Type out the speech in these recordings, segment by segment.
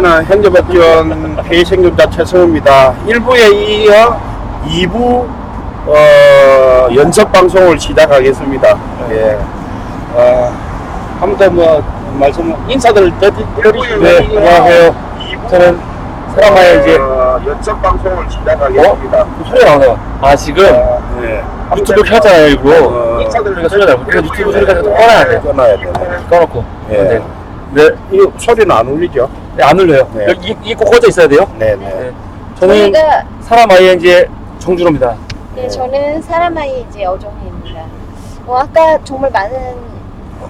저는 행정법전 회의생존자 최성우입니다. 1부에 이어 2부 어, 연습 방송을 시작하겠습니다. 예. 어, 아무튼 뭐 말씀 인사들 드리시죠. 네, 안녕하세요. 저는 사람마의 이제 어, 연습 방송을 시작하겠습니다. 소리가 나오네요. 아 지금 네. 유튜브 켰잖아요 일부러. 어, 인사드리니까 소리가 나고 그래서 유튜브 소리가 좀 꺼놔야 돼. 끊어야 돼. 꺼놓고. 예. 네. 네, 이 소리는 안 울리죠? 네, 안 울려요. 네. 여기 이- 이꼭 꺼져 있어야 돼요. 네, 네. 네. 저는 저희가 사람 아이엔지의 정준호입니다. 네, 저는 사람 아이 이제 어정희입니다. 어, 아까 정말 많은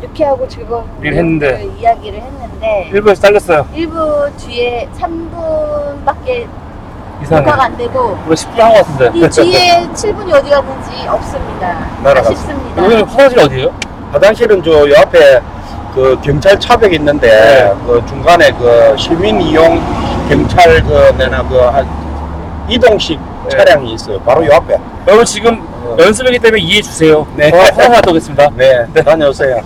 유쾌하고 즐거운 얘기를 했는데. 그 이야기를 했는데 일부에서 잘렸어요. 1부 뒤에 3분밖에 이상해. 녹화가 안 되고 우리 10분 한것 같은데. 이 뒤에 7분이 어디 갔는지 없습니다. 아쉽습니다. 오늘 화장실 어디예요? 화장실은 저 옆에 그 경찰 차벽 있는데 네. 그 중간에 그 시민 이용 경찰 그 내나 그 한 이동식 네. 차량이 있어요. 바로 요 앞에. 여러분 지금 연습이기 때문에 이해해 주세요. 네. 어, 화장실 갔다 오겠습니다. 네, 다녀오세요.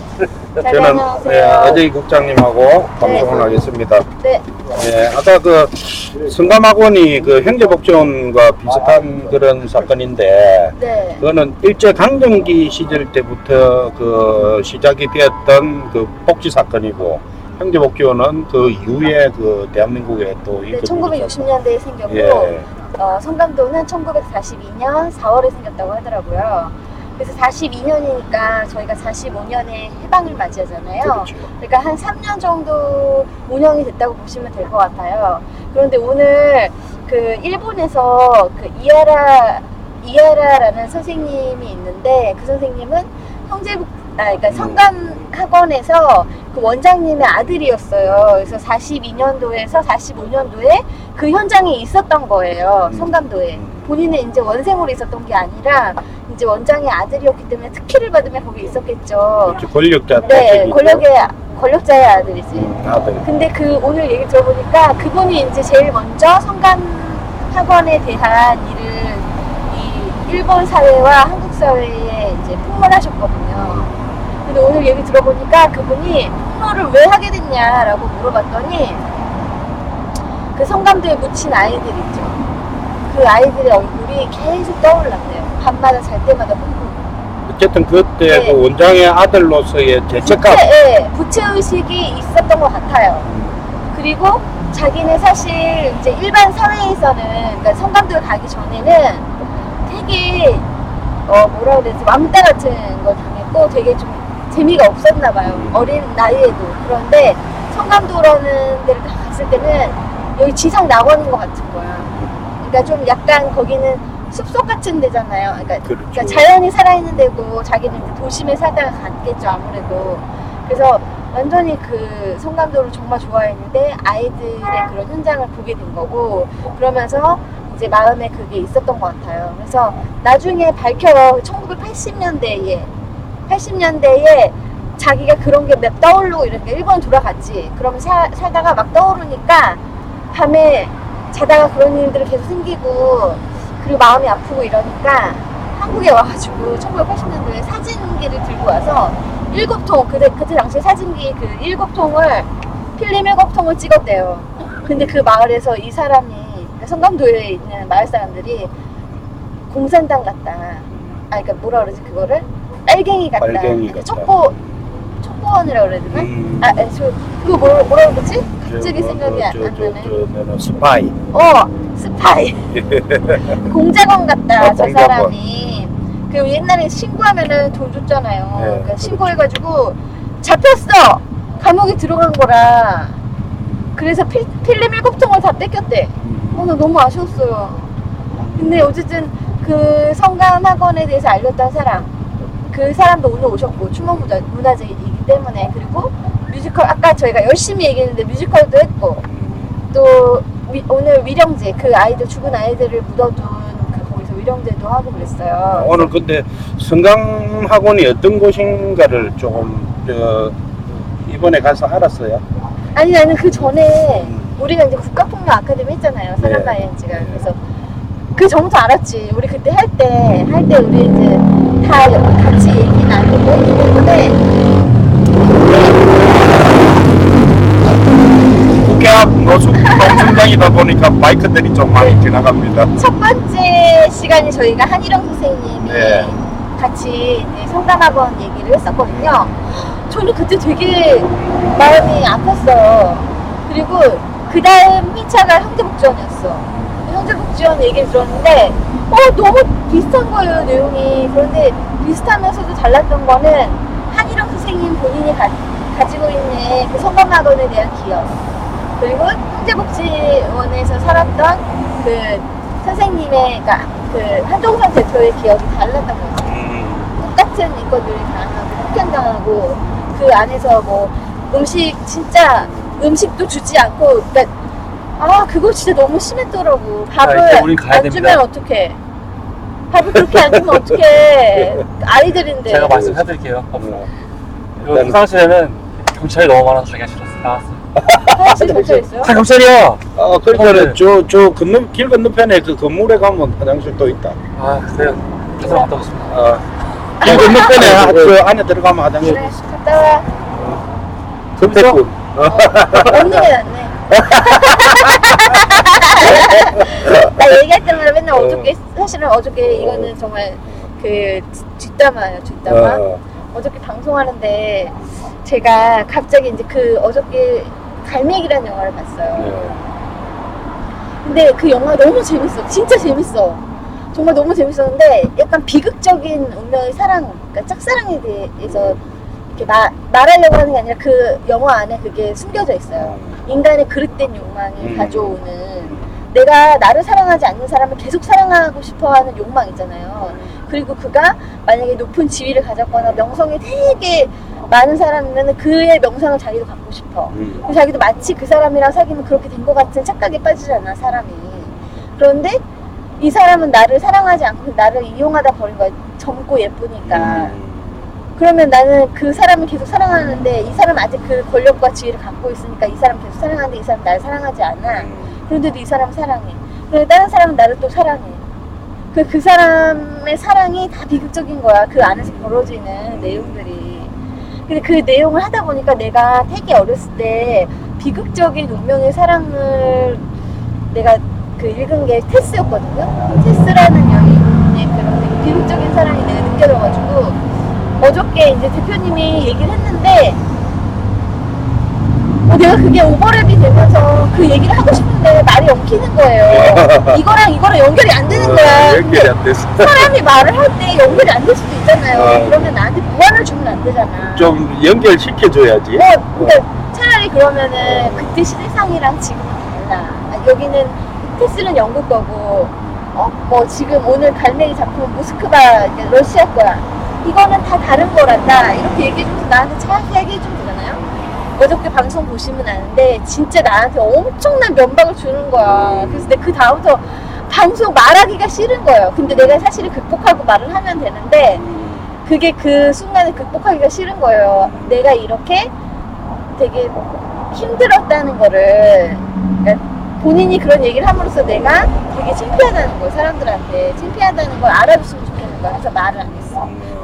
잘 저는 다녀오세요. 네, 국장님하고 방송을 하겠습니다. 네, 네, 아까 그 성감학원이 그 형제복지원과 비슷한 그런 사건인데 네. 그거는 일제 강점기 시절 때부터 그 시작이 되었던 그 복지 사건이고 형제복지원은 그 이후에 그 대한민국에 또 네, 이끌고 1960년대에 생겼고 예. 어, 성감도는 1942년 4월에 생겼다고 하더라고요. 그래서 42년이니까 저희가 45년에 해방을 맞이하잖아요. 그렇죠. 그러니까 한 3년 정도 운영이 됐다고 보시면 될 것 같아요. 그런데 오늘 그 일본에서 그 이하라 이하라라는 선생님이 있는데 그 선생님은 형제국 아 그러니까 성감 학원에서 그 원장님의 아들이었어요. 그래서 42년도에서 45년도에 그 현장에 있었던 거예요. 음. 성감도에. 음. 본인은 이제 원생으로 있었던 게 아니라 이제 원장의 아들이었기 때문에 특혜를 받으면 거기 있었겠죠. 그렇죠. 권력자 네, 자식이죠. 권력의 권력자의 아들이지. 음, 아들. 근데 그 오늘 얘기 들어보니까 그분이 이제 제일 먼저 성감 학원에 대한 일을 이 일본 사회와 한국 사회에 이제 풍문하셨거든요. 근데 오늘 얘기 들어보니까 그분이 폭로를 왜 하게 됐냐라고 물어봤더니 그 성감도에 묻힌 아이들 있죠. 그 아이들의 얼굴이 계속 떠올랐대요. 밤마다 잘 때마다 꿈꾸고. 어쨌든 그때 네. 그 원장의 아들로서의 죄책감 부채, 예, 부채의식이 있었던 것 같아요. 그리고 자기는 사실 이제 일반 사회에서는, 그러니까 성감도에 가기 전에는 되게, 어, 뭐라 그래야지, 왕따 같은 걸 당했고 되게 좀 재미가 없었나 봐요. 음. 어린 나이에도. 그런데 성감도라는 데를 갔을 때는 여기 지상 낙원인 것 같은 거야. 그러니까 좀 약간 거기는 숲속 같은 데잖아요. 그러니까 그렇죠. 그러니까 자연이 살아있는 데고 자기는 도심에 살다가 갔겠죠 아무래도 그래서 완전히 그 성감도를 정말 좋아했는데 아이들의 그런 현장을 보게 된 거고 그러면서 이제 마음에 그게 있었던 것 같아요 그래서 나중에 밝혀요 1980년대에 80년대에 자기가 그런 게몇 떠오르고 이렇게 일본 돌아갔지 그러면 사- 살다가 막 떠오르니까 밤에 자다가 그런 일들이 계속 생기고 그리고 마음이 아프고 이러니까 한국에 와가지고 1980년도에 사진기를 들고 와서 일곱 통 그때 그때 당시 사진기 그 일곱 통을 필름 일곱 통을 찍었대요. 근데 그 마을에서 이 사람이 성감도에 있는 마을 사람들이 공산당 같다. 아 그러니까 뭐라 그러지 그거를 빨갱이 같다. 빨갱이 그러니까 같다. 첩보 첩보원이라 그래야 되나? 음, 아, 아, 저 그거 뭐라 뭐라 그러지? 저, 갑자기 뭐, 생각이 그, 안, 나네. 스파이 어 스파이 공작원 같다 아, 저 공작원. 사람이 그 옛날에 신고하면은 돈 줬잖아요 네, 그러니까 그렇죠. 신고해가지고 잡혔어 감옥에 들어간 거라 그래서 필, 필름 일곱 통을 다 뺏겼대 어, 나 너무 아쉬웠어요 근데 어쨌든 그 성감 학원에 대해서 알렸던 사람 그 사람도 오늘 오셨고 추모 문화, 문화재이기 때문에 그리고 뮤지컬 아까 저희가 열심히 얘기했는데 뮤지컬도 했고 또 위- 오늘 위령제 그 아이들 죽은 아이들을 묻어둔 그 거기서 위령제도 하고 그랬어요. 오늘 근데 성강 학원이 어떤 곳인가를 조금 저 이번에 가서 알았어요. 아니 나는 그 전에 우리가 이제 국가폭력 아카데미 했잖아요. 네. 사람마이엔지가 그래서 그 전부터 알았지. 우리 그때 할 때 할 때 우리 이제 다 같이 얘기 나누고 했기 때문에 노숙 농성장이다 보니까 바이크들이 좀 많이 지나갑니다. 첫 번째 시간에 저희가 한일영 선생님이 네. 같이 이제 성담학원 얘기를 했었거든요. 저는 그때 되게 마음이 아팠어요. 그리고 그 다음 2차가 형제복지원이었어. 형제복지원 얘기를 들었는데, 어, 너무 비슷한 거예요, 내용이. 그런데 비슷하면서도 달랐던 거는 한일영 선생님 본인이 가, 가지고 있는 그 성담학원에 대한 기억. 그리고 형제복지원에서 살았던 그 선생님의, 그러니까 그 한동선 대표의 기억이 달랐던 거죠. 똑같은 인권들이 당하고 폭행당하고 그 안에서 뭐 음식 진짜 음식도 주지 않고 그러니까 아 그거 진짜 너무 심했더라고 밥을 이제 우린 가야 안 됩니다. 주면 어떡해 밥을 그렇게 안 주면 어떡해 아이들인데 제가 말씀해드릴게요. 음. 이거 화장실에는 경찰이 너무 많아서 가기가 싫었어. 나왔어. 화장실 결정했어요? 다 경찰이야! 어, 네. 그러니까 저, 저 건너, 길 건너편에 그 건물에 가면 화장실 또 있다. 아, 그래요. 가서 갔다 오겠습니다. 어, 길 건너편에 하- 저 안에 들어가면 화장실. 그래 갔다 와 금태군. 게 낫네 나 얘기할 때마다 맨날 어저께 사실은 어저께 이거는 정말 그 뒷담화예요 뒷담화 어, 어저께 방송하는데 제가 갑자기 이제 그 어저께 갈매기라는 영화를 봤어요. 네. 근데 그 영화 너무 재밌어. 진짜 재밌어. 정말 너무 재밌었는데 약간 비극적인 운명의 사랑, 그러니까 짝사랑에 대해서 이렇게 마, 말하려고 하는 게 아니라 그 영화 안에 그게 숨겨져 있어요. 인간의 그릇된 욕망이 음. 가져오는 내가 나를 사랑하지 않는 사람을 계속 사랑하고 싶어 하는 욕망 있잖아요. 그리고 그가 만약에 높은 지위를 가졌거나 명성이 되게 많은 사람이면 그의 명성을 자기도 갖고 싶어. 음. 자기도 마치 그 사람이랑 사귀면 그렇게 된 것 같은 착각에 빠지잖아, 사람이. 그런데 이 사람은 나를 사랑하지 않고 나를 이용하다 버린 거야. 젊고 예쁘니까. 음. 그러면 나는 그 사람을 계속 사랑하는데 이 사람 아직 그 권력과 지위를 갖고 있으니까 이 사람 계속 사랑하는데 이 사람 날 사랑하지 않아. 그런데도 이 사람 사랑해. 그런데 다른 사람은 나를 또 사랑해. 그, 그 사람의 사랑이 다 비극적인 거야. 그 안에서 벌어지는 내용들이. 근데 그 내용을 하다 보니까 내가 되게 어렸을 때 비극적인 운명의 사랑을 내가 그 읽은 게 테스였거든요. 테스라는 여인의 그런 비극적인 사랑이 내가 느껴져가지고 어저께 이제 대표님이 얘기를 했는데 어, 내가 그게 오버랩이 되면서 그 얘기를 하고 싶은데 말이 엉키는 거예요. 이거랑 이거랑 연결이 안 되는 거야. 어, 연결이 안 됐어. 사람이 말을 할 때 연결이 안 될 수도 있잖아요. 어. 그러면 나한테 무한을 주면 안 되잖아. 좀 연결시켜줘야지. 뭐, 그러니까 차라리 그러면은 그때 시대상이랑 지금은 달라. 아, 여기는 테스는 영국 거고, 어, 뭐 지금 오늘 갈매기 작품 모스크바 러시아 거야. 이거는 다 다른 거란다. 이렇게 얘기해주면서 나한테 정확히 얘기해주면 되잖아요. 어저께 방송 보시면 아는데 진짜 나한테 엄청난 면박을 주는 거야. 그래서 내가 그 다음부터 방송 말하기가 싫은 거예요. 근데 내가 사실은 극복하고 말을 하면 되는데 그게 그 순간에 극복하기가 싫은 거예요. 내가 이렇게 되게 힘들었다는 거를 그러니까 본인이 그런 얘기를 함으로써 내가 되게 창피하다는 거 사람들한테 창피하다는 걸 알아줬으면 좋겠는 거야. 그래서 말을 안 했어.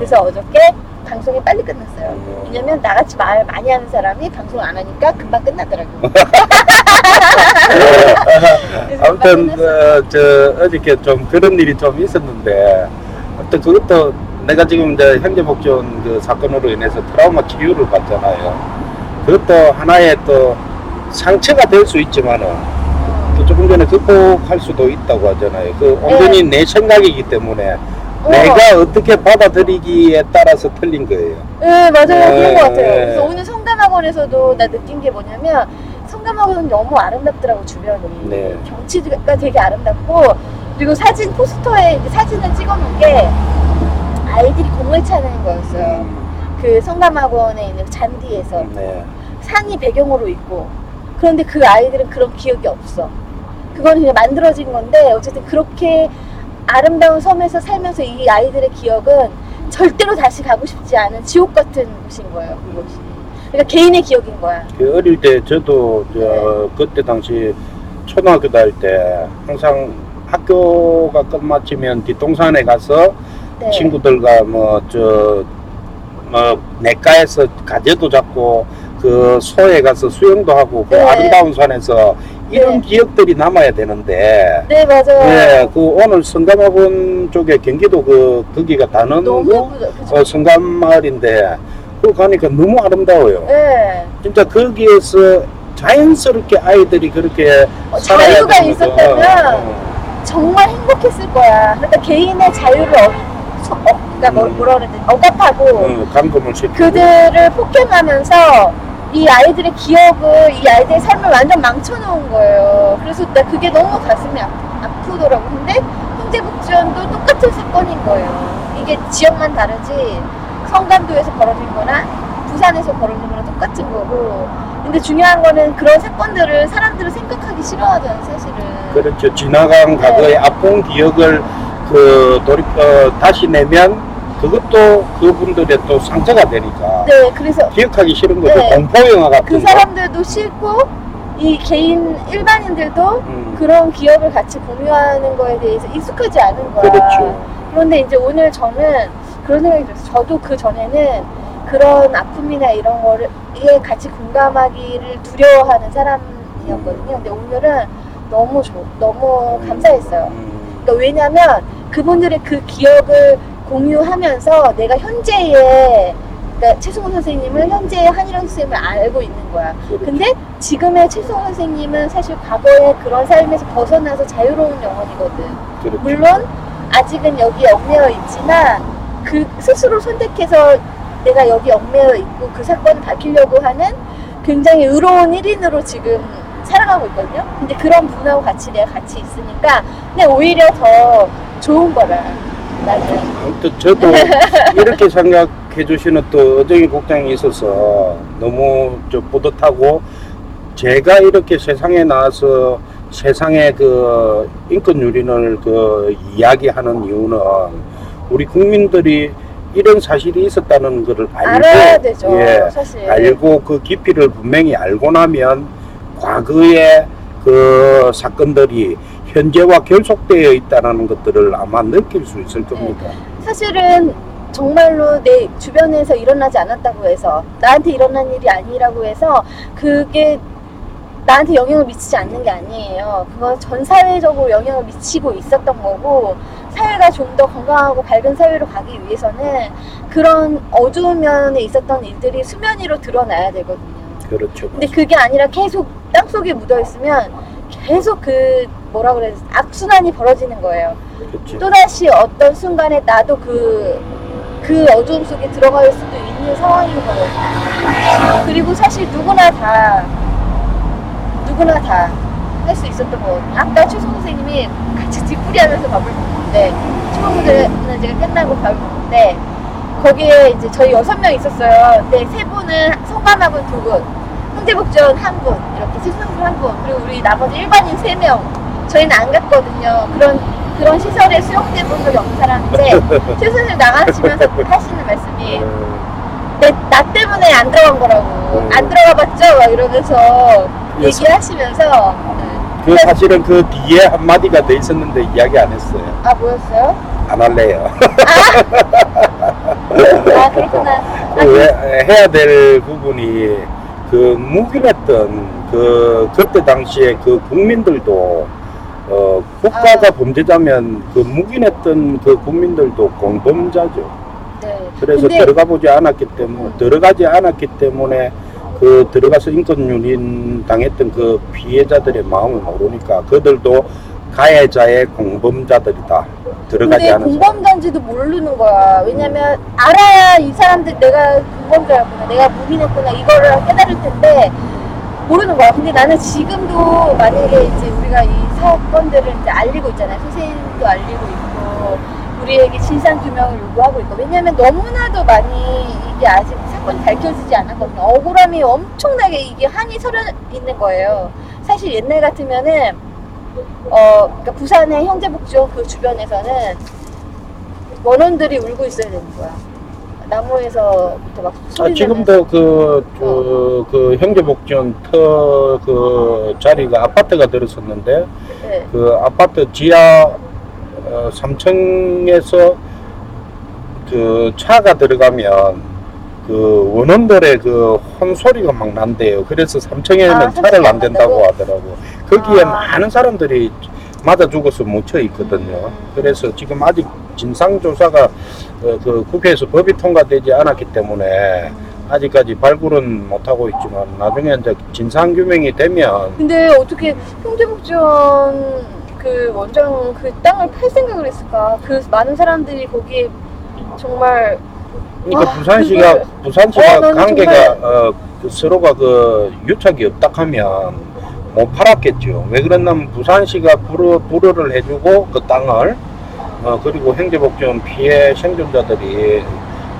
그래서 어저께 방송이 빨리 끝났어요. 왜냐면 나같이 말 많이 하는 사람이 방송 안 하니까 금방 끝나더라고. 그래서 금방 아무튼. 어, 저 어저께 좀 그런 일이 좀 있었는데 어떤 그것도 내가 지금 이제 현재복지원 그 사건으로 인해서 트라우마 치유를 받잖아요. 그것도 하나의 또 상처가 될 수 있지만은 또 조금 전에 극복할 수도 있다고 하잖아요. 그 온전히 내 생각이기 때문에 어. 내가 어떻게 받아들이기에 따라서 틀린 거예요. 네 맞아요 그런 것 같아요. 네. 그래서 오늘 성담학원에서도 나 느낀 게 뭐냐면 성담학원은 너무 아름답더라고 주변이 네. 경치가 되게 아름답고 그리고 사진 포스터에 이제 사진을 찍어놓은 게 아이들이 공을 차는 거였어요. 그 성담학원에 있는 잔디에서 네. 산이 배경으로 있고 그런데 그 아이들은 그런 기억이 없어. 그건 그냥 만들어진 건데 어쨌든 그렇게 아름다운 섬에서 살면서 이 아이들의 기억은 절대로 다시 가고 싶지 않은 지옥 같은 곳인 거예요. 그곳이. 그러니까 개인의 기억인 거야. 그 어릴 때 저도 저 그때 당시 초등학교 다닐 때 항상 학교가 끝마치면 뒷동산에 가서 네. 친구들과 뭐 저뭐 냇가에서 가재도 잡고 그 소에 가서 수영도 하고 그 네. 아름다운 산에서 이런 네. 기억들이 남아야 되는데 네 맞아요. 예, 그 오늘 성감학원 쪽에 경기도 그 거기가 단원구? 어, 성감마을인데 그 가니까 너무 아름다워요. 네. 진짜 거기에서 자연스럽게 아이들이 그렇게 어, 살아야 자유가. 있었다면 어, 정말 행복했을 거야. 그러니까 개인의 자유를 어, 서- 어, 그러니까 뭐, 음. 뭐라 되지? 억압하고 어, 감금을 시키고 그들을 폭행하면서 이 아이들의 기억을 이 아이들의 삶을 완전 망쳐놓은 거예요. 그래서 나 그게 너무 가슴이 아, 아프더라고. 근데 형제복지원도 똑같은 사건인 거예요. 이게 지역만 다르지 성감도에서 벌어진 거나 부산에서 벌어진 거랑 똑같은 거고. 근데 중요한 거는 그런 사건들을 사람들은 생각하기 싫어하잖아, 사실은. 그렇죠. 지나간 과거의 아픈 기억을 그 돌입 어, 다시 내면 그것도 그분들의 또 상처가 되니까 네, 그래서 기억하기 싫은 거죠. 네. 공포 영화 같은 그 거. 사람들도 싫고 이 개인 일반인들도 음, 그런 기억을 같이 공유하는 거에 대해서 익숙하지 않은 거야. 그렇죠. 그런데 이제 오늘 저는 그런 생각이 들었어요. 저도 그 전에는 그런 아픔이나 이런 거를 에 같이 공감하기를 두려워하는 사람이었거든요. 근데 오늘은 너무 좋, 너무 감사했어요. 음, 그러니까 왜냐면 그분들의 그 기억을 공유하면서 내가 현재의 그러니까 최승훈 선생님을 현재의 한일영 선생님을 알고 있는 거야. 그렇죠. 근데 지금의 최승훈 선생님은 사실 과거의 그런 삶에서 벗어나서 자유로운 영혼이거든. 그렇죠. 물론 아직은 여기 얽매여 있지만 그 스스로 선택해서 내가 여기 얽매여 있고 그 사건을 밝히려고 하는 굉장히 의로운 1인으로 지금 살아가고 있거든요. 근데 그런 분하고 같이 내가 같이 있으니까 그냥 오히려 더 좋은 거라. 아무튼 저도 이렇게 생각해 주시는 또 어정이 국장이 있어서 너무 좀 뿌듯하고 제가 이렇게 세상에 나와서 세상의 그 인권 유린을 그 이야기하는 이유는 우리 국민들이 이런 사실이 있었다는 것을 알고 알아야 되죠. 예, 사실. 알고 그 깊이를 분명히 알고 나면 과거의 그 사건들이 현재와 결속되어 있다는 것들을 아마 느낄 수 있을 겁니다. 사실은 정말로 내 주변에서 일어나지 않았다고 해서 나한테 일어난 일이 아니라고 해서 그게 나한테 영향을 미치지 않는 게 아니에요. 그건 전 사회적으로 영향을 미치고 있었던 거고 사회가 좀 더 건강하고 밝은 사회로 가기 위해서는 그런 어두운 면에 있었던 일들이 수면 위로 드러나야 되거든요. 그렇죠. 근데 그게 아니라 계속 땅속에 묻어 있으면 계속 그 뭐라 그래야 되지? 악순환이 벌어지는 거예요. 그렇죠. 또다시 어떤 순간에 나도 그, 그 어두움 속에 들어갈 수도 있는 상황인 거거든요. 그리고 사실 누구나 다, 누구나 다 할 수 있었던 거거든요. 아까 최송 선생님이 같이 뒷풀이 하면서 밥을 먹는데, 친구분들은 제가 끝나고 밥을 먹는데, 거기에 이제 저희 여섯 명 있었어요. 근데 세 분은 성감학원 두 분, 형제복지원 한 분, 이렇게 세상분 한 분, 그리고 우리 나머지 일반인 세 명. 저희는 안 갔거든요. 그런 그런 시설에 수용된 분들이 없는 사람인데 최 선생님 나가시면서 하시는 말씀이 어, 내, 나 때문에 안 들어간 거라고 음. 안 들어가 봤죠? 막 이러면서 그래서- 얘기하시면서 그 사실은 그 뒤에 한마디가 더 있었는데 이야기 안 했어요. 아 뭐였어요? 안 할래요. 아 그렇구나 아, 그 해- 해야 될 부분이 그 묵인했던 그 그때 당시에 그 국민들도 어 국가가 아. 범죄자면 그 묵인했던 그 국민들도 공범자죠. 네. 그래서 근데 들어가 보지 않았기 때문에 음. 들어가지 않았기 때문에 그 들어가서 인권 유린 당했던 그 피해자들의 마음을 모르니까 그들도 가해자의 공범자들이다. 들어가지 근데 않아서. 공범자인지도 모르는 거야 왜냐면 알아야 이 사람들 내가 공범자였구나 내가 무민했구나 이거를 깨달을 텐데 모르는 거야 근데 나는 지금도 만약에 이제 우리가 이 사건들을 이제 알리고 있잖아요. 선생님도 알리고 있고 우리에게 진상 규명을 요구하고 있고. 왜냐면 너무나도 많이 이게 아직 사건이 밝혀지지 않았거든요. 억울함이 엄청나게 이게 한이 서려 있는 거예요. 사실 옛날 같으면은 어, 그러니까 부산의 형제복지원 그 주변에서는 원원들이 울고 있어야 되는 거야. 나무에서부터 막 소리 아, 지금도 그, 저, 그 형제복지원 터, 그 자리가 아파트가 들었었는데, 네. 그 아파트 지하 어, 3층에서 그 차가 들어가면 그 원원들의 그 혼소리가 막 난대요. 그래서 삼청에는 아, 차를 안 된다고 안 하더라고. 거기에 아. 많은 사람들이 맞아 죽어서 묻혀 있거든요. 음. 그래서 지금 아직 진상 조사가 어, 그 국회에서 법이 통과되지 않았기 때문에 아직까지 발굴은 못 하고 있지만 나중에 이제 진상 규명이 되면 근데 어떻게 형제복지원 그 원장 그 땅을 팔 생각을 했을까? 그 많은 사람들이 거기에 정말 그러니까 와, 부산시가 그걸- 부산시가 어, 나는 관계가 정말- 어, 그 서로가 그 유착이 없다 하면 못 팔았겠죠. 왜 그랬냐면 부산시가 불어, 불어를 해주고 그 땅을 어, 그리고 형제복지원 피해 생존자들이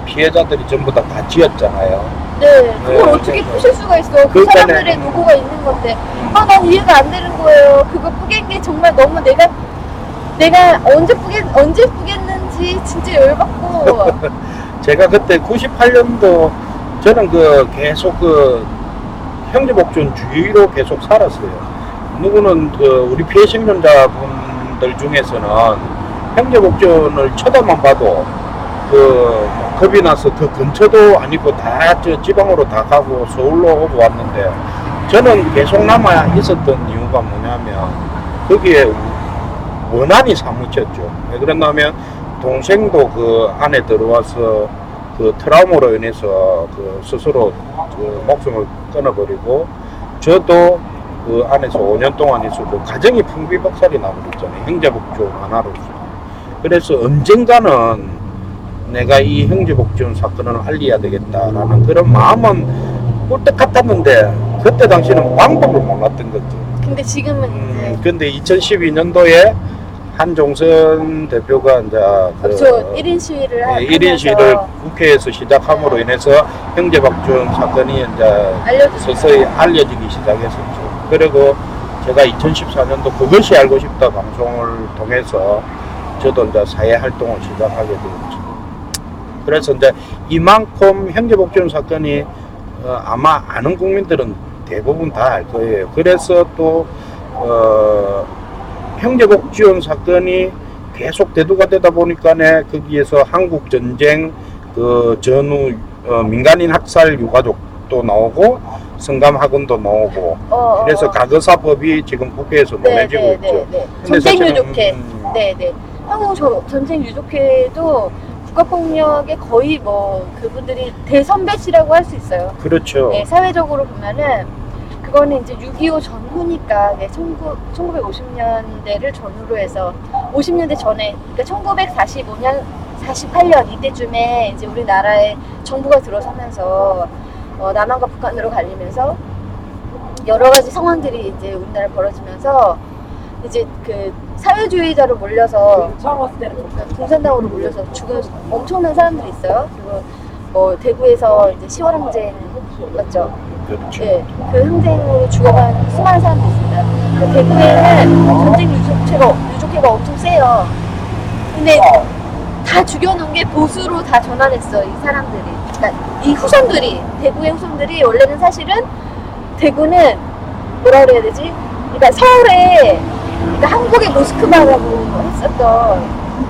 피해자들이 전부 다 같이였잖아요. 네 그걸 네, 어떻게 그래서- 부실 수가 있어? 그 그러니까는- 사람들의 노고가 있는 건데 아 난 이해가 안 되는 거예요. 그거 뿌갠 게 정말 너무 내가 내가 언제 뿌겠 언제 뿌겠는지 진짜 열받고 제가 그때 98년도 저는 그 계속 그 형제복지원 주위로 계속 살았어요. 누구는 그 우리 피해 생존자분들 중에서는 형제복지원을 쳐다만 봐도 그 겁이 나서 그 근처도 아니고 다 저 지방으로 다 가고 서울로 오고 왔는데 저는 계속 남아 있었던 이유가 뭐냐면 거기에 원한이 사무쳤죠. 왜 그랬냐면 동생도 그 안에 들어와서 그 트라우마로 인해서 그 스스로 그 목숨을 끊어버리고 저도 그 안에서 5년 동안 있었고 가정이 풍비박살이 나버렸잖아요. 형제복지원 하나로서. 그래서 언젠가는 내가 이 형제복지원 사건을 알려야 되겠다라는 그런 마음은 꿀떡 같았는데 그때 당시는 방법을 몰랐던 거죠. 근데 지금은 음, 근데 2012년도에 한종선 대표가 이제 그 그렇죠 1인 시위를 하- 예, 1인 하면서 시위를 국회에서 시작함으로 인해서 형제박지원 사건이 이제 알려주셨어요. 서서히 알려지기 시작했었죠. 그리고 제가 2014년도 그것이 알고 싶다 방송을 통해서 저도 이제 사회 활동을 시작하게 되었죠. 그래서 이제 이만큼 형제복지원 사건이 어, 아마 아는 국민들은 대부분 다 알 거예요. 그래서 또 어, 형제복지원 사건이 계속 대두가 되다 보니까네 거기에서 한국 전쟁 그 전후 어, 민간인 학살 유가족도 나오고 성감 학원도 나오고 어, 어, 그래서 어. 가거사법이 지금 국회에서 네, 논해지고 네, 있죠. 네, 네. 전쟁 유족회. 음, 네, 네. 한국 저- 전쟁 유족회도 국가폭력의 거의 뭐 그분들이 대선배시라고 할 수 있어요. 그렇죠. 네, 사회적으로 보면은 그거는 이제 6.25 전후니까 네, 19, 1950년대를 전후로 해서 50년대 전에 그러니까 1945년 48년 이때쯤에 이제 우리나라에 정부가 들어서면서 어, 남한과 북한으로 갈리면서 여러 가지 상황들이 이제 우리나라에 벌어지면서 이제 그 사회주의자로 몰려서 공산당으로 몰려서 죽은 엄청난 사람들이 있어요. 그리고 뭐 대구에서 이제 10월 항쟁 맞죠? 그렇죠. 예, 그 항쟁으로 죽어간 수많은 사람들이 있습니다. 그 대구에는 전쟁 유족회가, 유족회가 엄청 세요. 근데 다 죽여놓은 게 보수로 다 전환했어, 이 사람들이. 그러니까 이 후손들이, 대구의 후손들이 원래는 사실은 대구는 뭐라 그래야 되지? 그러니까 서울에, 그러니까 한국의 모스크바라고 했었던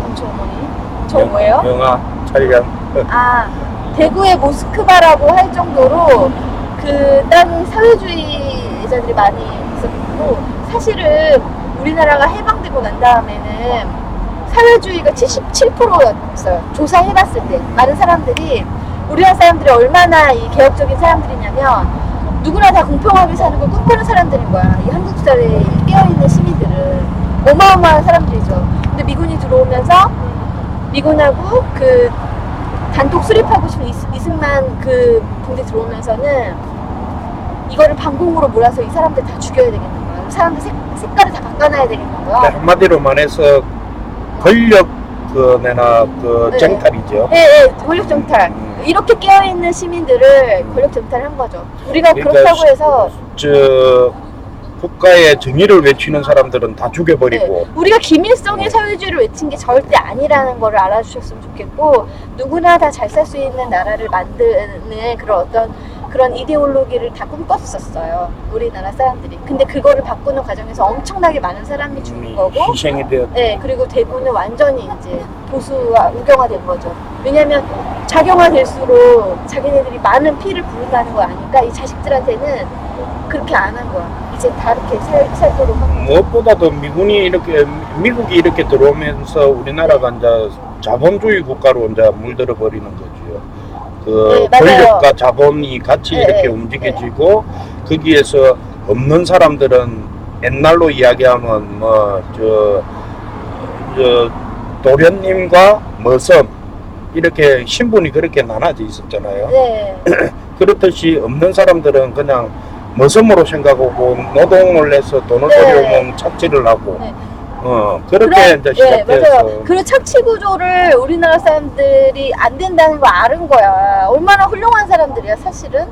엄청 어머니. 저 뭐예요? 영화 촬영. 아, 대구의 모스크바라고 할 정도로 그땅 사회주의자들이 많이 있었고 사실은 우리나라가 해방되고 난 다음에는 사회주의가 77%였어요. 조사해봤을 때 많은 사람들이 우리나라 사람들이 얼마나 이 개혁적인 사람들이냐면 누구나 다 공평하게 사는 걸 꿈꾸는 사람들인 거야. 이 한국 사회에 깨어있는 시민들은 어마어마한 사람들이죠. 근데 미군이 들어오면서 미군하고 그 단독 수립하고 싶은 이승만 그 분들이 들어오면서는 이거를 방공으로 몰아서 이 사람들 다 죽여야 되겠는 거야. 이 사람들 색, 색깔을 다 바꿔놔야 되겠는 네, 거야. 한마디로 말해서 권력 그 내나 그 네. 쟁탈이죠. 예, 예, 권력 정탈. 음. 이렇게 깨어있는 시민들을 권력 정탈한 거죠. 우리가 그러니까 그렇다고 시- 해서 저 국가의 정의를 외치는 사람들은 다 죽여버리고 네, 우리가 김일성의 사회주의를 외친 게 절대 아니라는 거를 알아주셨으면 좋겠고 누구나 다 잘 살 수 있는 나라를 만드는 그런 어떤 그런 이데올로기를 다 꿈꿨었어요. 우리나라 사람들이. 근데 그거를 바꾸는 과정에서 엄청나게 많은 사람이 죽은 거고, 희생이 되었 네, 그리고 대구는 완전히 이제 보수와 우경화된 거죠. 왜냐면 작용화될수록 자기네들이 많은 피를 부른다는 거 아니까 이 자식들한테는 그렇게 안 한 거야. 이제 다 이렇게 살, 살도록. 무엇보다도 미군이 이렇게 미국이 이렇게 들어오면서 우리나라가 이제 자본주의 국가로 이제 물들어 버리는 거지요. 그 네. 권력과 자본이 같이 네, 이렇게 네, 움직여지고 거기에서 없는 사람들은 옛날로 이야기하면 뭐저 저 도련님과 머섬 이렇게 신분이 그렇게 나눠져 있었잖아요. 네. 그렇듯이 없는 사람들은 그냥 머슴으로 생각하고 노동을 해서 돈을 네. 벌려면 착취를 하고 네. 어 그렇게 그런- 이제 네, 시작돼서 맞아요. 그 착취 구조를 우리나라 사람들이 안 된다는 걸 아는 거야. 얼마나 훌륭한 사람들이야, 사실은.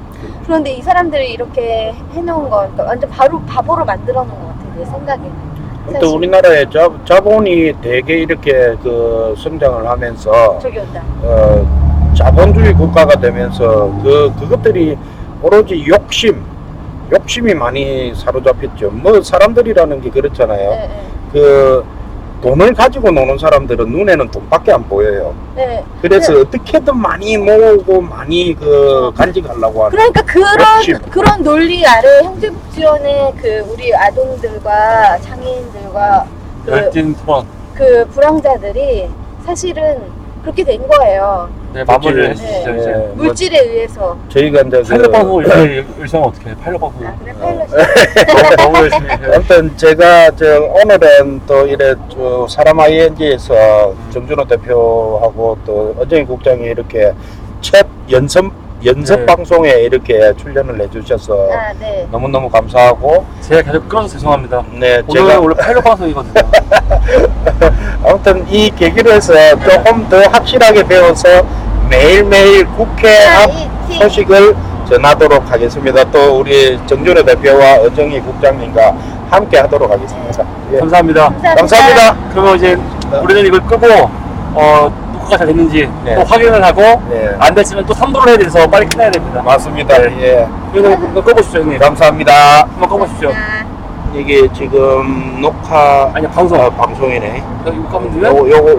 그런데 이 사람들이 이렇게 해놓은 거, 그러니까 완전 바로 바보로 만들어 놓은 것 같아, 내 생각에. 또 우리나라의 자, 자본이 되게 이렇게 그 성장을 하면서 저기 온다. 어, 자본주의 국가가 되면서 그 그것들이 오로지 욕심 욕심이 많이 사로잡혔죠. 뭐 사람들이라는 게 그렇잖아요. 네, 그 돈을 가지고 노는 사람들은 눈에는 돈밖에 안 보여요. 네. 네. 그래서 어떻게든 많이 모으고 많이 그 간직하려고 하는. 그러니까 그런 욕심. 그런 논리 아래 형제복지원의 그 우리 아동들과 장애인들과 그, 열띤 토론. 그 불황자들이 사실은 그렇게 된 거예요. 네, 마무리를 그치. 해주시죠, 네. 이제. 뭐 물질에 의해서. 저희가 이제 그 팔로 방송 이렇게 일성 어떻게 해? 팔로 방송. 아, 그래 파일럿이. 너무 열심히 해요. 제가 저 오늘은 또 이래 저 사람 ING에서 정준호 대표하고 또 어정희 국장이 이렇게 첫 연습 연습 네. 방송에 이렇게 출연을 해주셔서 아, 네. 너무 너무 감사하고 제가 계속 끌어서 죄송합니다. 네 오늘 제가 원래 팔로 방송이거든요. 아무튼 이 계기로 해서 조금 더 확실하게 배워서 매일매일 국회 앞 파이팅! 소식을 전하도록 하겠습니다. 또 우리 정준호 대표와 어정희 국장님과 함께 하도록 하겠습니다. 예. 감사합니다. 감사합니다. 그러면 이제 우리는 이걸 끄고 어, 녹화가 잘 됐는지 네. 또 확인을 하고 네. 안 됐으면 또 선도를 해야 돼서 빨리 끝내야 됩니다. 맞습니다. 네. 예. 그래서 이거 꺼보십시오, 형님. 감사합니다. 한번 꺼보십시오. 아, 이게 지금 녹화 아니, 방송. 아, 방송이네. 이거 꺼면 되면 요거 요거